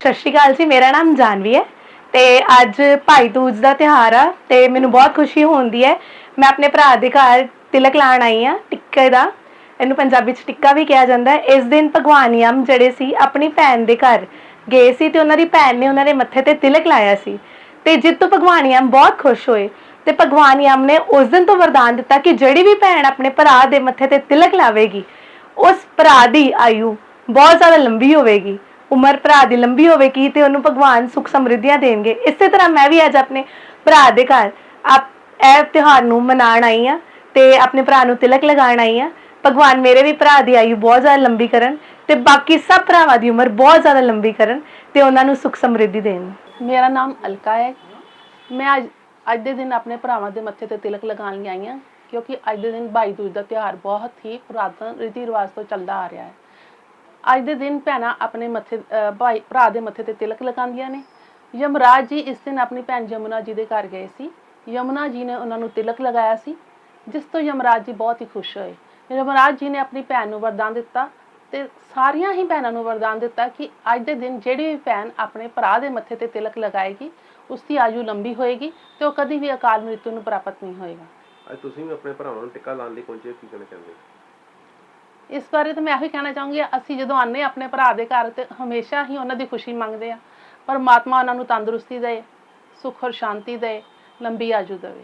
ਸਤਿ ਸ਼੍ਰੀ ਅਕਾਲ ਜੀ, ਮੇਰਾ ਨਾਮ ਜਾਨਵੀ ਹੈ ਤੇ ਅੱਜ ਭਾਈ ਦੂਜ ਦਾ ਤਿਉਹਾਰ ਆ ਤੇ ਮੈਨੂੰ ਬਹੁਤ ਖੁਸ਼ੀ ਹੁੰਦੀ ਹੈ। ਮੈਂ ਆਪਣੇ ਭਰਾ ਦੇ ਘਰ ਤਿਲਕ ਲਾਉਣ ਆਈ ਆ ਟਿੱਕੇ ਦਾ। ਇਹਨੂੰ ਪੰਜਾਬੀ ਚ ਟਿੱਕਾ ਵੀ ਕਿਹਾ ਜਾਂਦਾ ਹੈ। ਇਸ ਦਿਨ ਭਗਵਾਨ ਯਮ ਜਿਹੜੇ ਸੀ, ਆਪਣੀ ਭੈਣ ਦੇ ਘਰ ਗਏ ਸੀ ਤੇ ਉਹਨਾਂ ਦੀ ਭੈਣ ਨੇ ਉਹਨਾਂ ਦੇ ਮੱਥੇ ਤੇ ਤਿਲਕ ਲਾਇਆ ਸੀ। ਤੇ ਜਿੱਤ ਤੋਂ ਭਗਵਾਨ ਯਮ ਬਹੁਤ ਖੁਸ਼ ਹੋਏ ਤੇ ਭਗਵਾਨ ਯਮ ਨੇ ਉਸ ਦਿਨ ਤੋਂ ਵਰਦਾਨ ਦਿੱਤਾ ਕਿ ਜਿਹੜੀ ਵੀ ਭੈਣ ਆਪਣੇ ਭਰਾ ਦੇ ਮੱਥੇ ਤੇ ਤਿਲਕ ਲਾਵੇਗੀ, ਉਸ ਭਰਾ ਦੀ ਆਯੂ ਬਹੁਤ ਜ਼ਿਆਦਾ ਲੰਬੀ ਹੋਵੇਗੀ। ਉਮਰ ਭਰਾ ਦੀ ਲੰਬੀ ਹੋਵੇਗੀ ਤੇ ਉਹਨੂੰ ਭਗਵਾਨ ਸੁਖ ਸਮਰਿੱਧੀਆਂ ਦੇਣਗੇ। ਇਸੇ ਤਰ੍ਹਾਂ ਮੈਂ ਵੀ ਅੱਜ ਆਪਣੇ ਭਰਾ ਦੇ ਘਰ ਆਪ ਇਹ ਤਿਉਹਾਰ ਨੂੰ ਮਨਾਉਣ ਆਈ ਆ ਤੇ ਆਪਣੇ ਭਰਾ ਨੂੰ ਤਿਲਕ ਲਗਾਉਣ ਆਈ ਆ ਭਗਵਾਨ ਮੇਰੇ ਵੀ ਭਰਾ ਦੀ ਆਯੂ ਬਹੁਤ ਜ਼ਿਆਦਾ ਲੰਬੀ ਕਰਨ ਤੇ ਬਾਕੀ ਸਭ ਭਰਾਵਾਂ ਦੀ ਉਮਰ ਬਹੁਤ ਜ਼ਿਆਦਾ ਲੰਬੀ ਕਰਨ ਤੇ ਉਹਨਾਂ ਨੂੰ ਸੁਖ ਸਮਰਿੱਧੀ ਦੇਣ। ਮੇਰਾ ਨਾਮ ਅਲਕਾ ਹੈ। ਮੈਂ ਅੱਜ ਅੱਜ ਦੇ ਦਿਨ ਆਪਣੇ ਭਰਾਵਾਂ ਦੇ ਮੱਥੇ ਤੇ ਤਿਲਕ ਲਗਾਉਣ ਲਈ ਆਈ ਹਾਂ ਕਿਉਂਕਿ ਅੱਜ ਦੇ ਦਿਨ ਭਾਈ ਦੂਜ ਦਾ ਤਿਉਹਾਰ ਬਹੁਤ ਹੀ ਪੁਰਾਤਨ ਰੀਤੀ ਰਿਵਾਜ ਤੋਂ ਚੱਲਦਾ ਆ ਰਿਹਾ ਹੈ। ਅੱਜ ਦੇ ਦਿਨ ਭੈਣਾਂ ਆਪਣੇ ਮੱਥੇ ਭਾਈ, ਭਰਾ ਦੇ ਮੱਥੇ ਤੇ ਤਿਲਕ ਲਗਾਉਂਦੀਆਂ ਨੇ। ਯਮਰਾਜ ਜੀ ਇਸ ਦਿਨ ਆਪਣੀ ਭੈਣ ਯਮੁਨਾ ਜੀ ਦੇ ਘਰ ਗਏ ਸੀ। ਯਮੁਨਾ ਜੀ ਨੇ ਉਹਨਾਂ ਨੂੰ ਤਿਲਕ ਲਗਾਇਆ ਸੀ, ਜਿਸ ਤੋਂ ਯਮਰਾਜ ਜੀ ਬਹੁਤ ਹੀ ਖੁਸ਼ ਹੋਏ। ਯਮਰਾਜ ਜੀ ਨੇ ਆਪਣੀ ਭੈਣ ਨੂੰ ਵਰਦਾਨ ਦਿੱਤਾ ਤੇ ਸਾਰੀਆਂ ਹੀ ਭੈਣਾਂ ਨੂੰ ਵਰਦਾਨ ਦਿੱਤਾ ਕਿ ਅੱਜ ਦੇ ਦਿਨ ਜਿਹੜੀ ਵੀ ਭੈਣ ਆਪਣੇ ਭਰਾ ਦੇ ਮੱਥੇ ਤੇ ਤਿਲਕ ਲਗਾਏਗੀ ਉਸ ਦੀ ਆਯੂ ਲੰਬੀ ਹੋਏਗੀ ਤੇ ਉਹ ਕਦੀ ਵੀ ਅਕਾਲ ਮ੍ਰਿਤੂ ਨੂੰ ਪ੍ਰਾਪਤ ਨਹੀਂ ਹੋਏਗਾ। ਅੱਜ ਤੁਸੀਂ ਵੀ ਆਪਣੇ ਭਰਾਵਾਂ ਨੂੰ ਟਿੱਕਾ ਲਾਉਣ ਲਈ ਪਹੁੰਚੇ ਕੀ ਕਹਿਣਾ ਚਾਹੁੰਦੇ ਹੋ? ਇਸ ਬਾਰੇ ਤਾਂ ਮੈਂ ਇਹੋ ਕਹਿਣਾ ਚਾਹੂੰਗੀ, ਅਸੀਂ ਜਦੋਂ ਆਨੇ ਆਪਣੇ ਭਰਾ ਦੇ ਘਰ ਤੇ ਹਮੇਸ਼ਾ ਹੀ ਉਹਨਾਂ ਦੀ ਖੁਸ਼ੀ ਮੰਗਦੇ ਆ ਪਰਮਾਤਮਾ ਉਹਨਾਂ ਨੂੰ ਤੰਦਰੁਸਤੀ ਦੇ ਸੁੱਖ ਔਰ ਸ਼ਾਂਤੀ ਦੇ ਲੰਬੀ ਆਜੂ ਦੇਵੇ।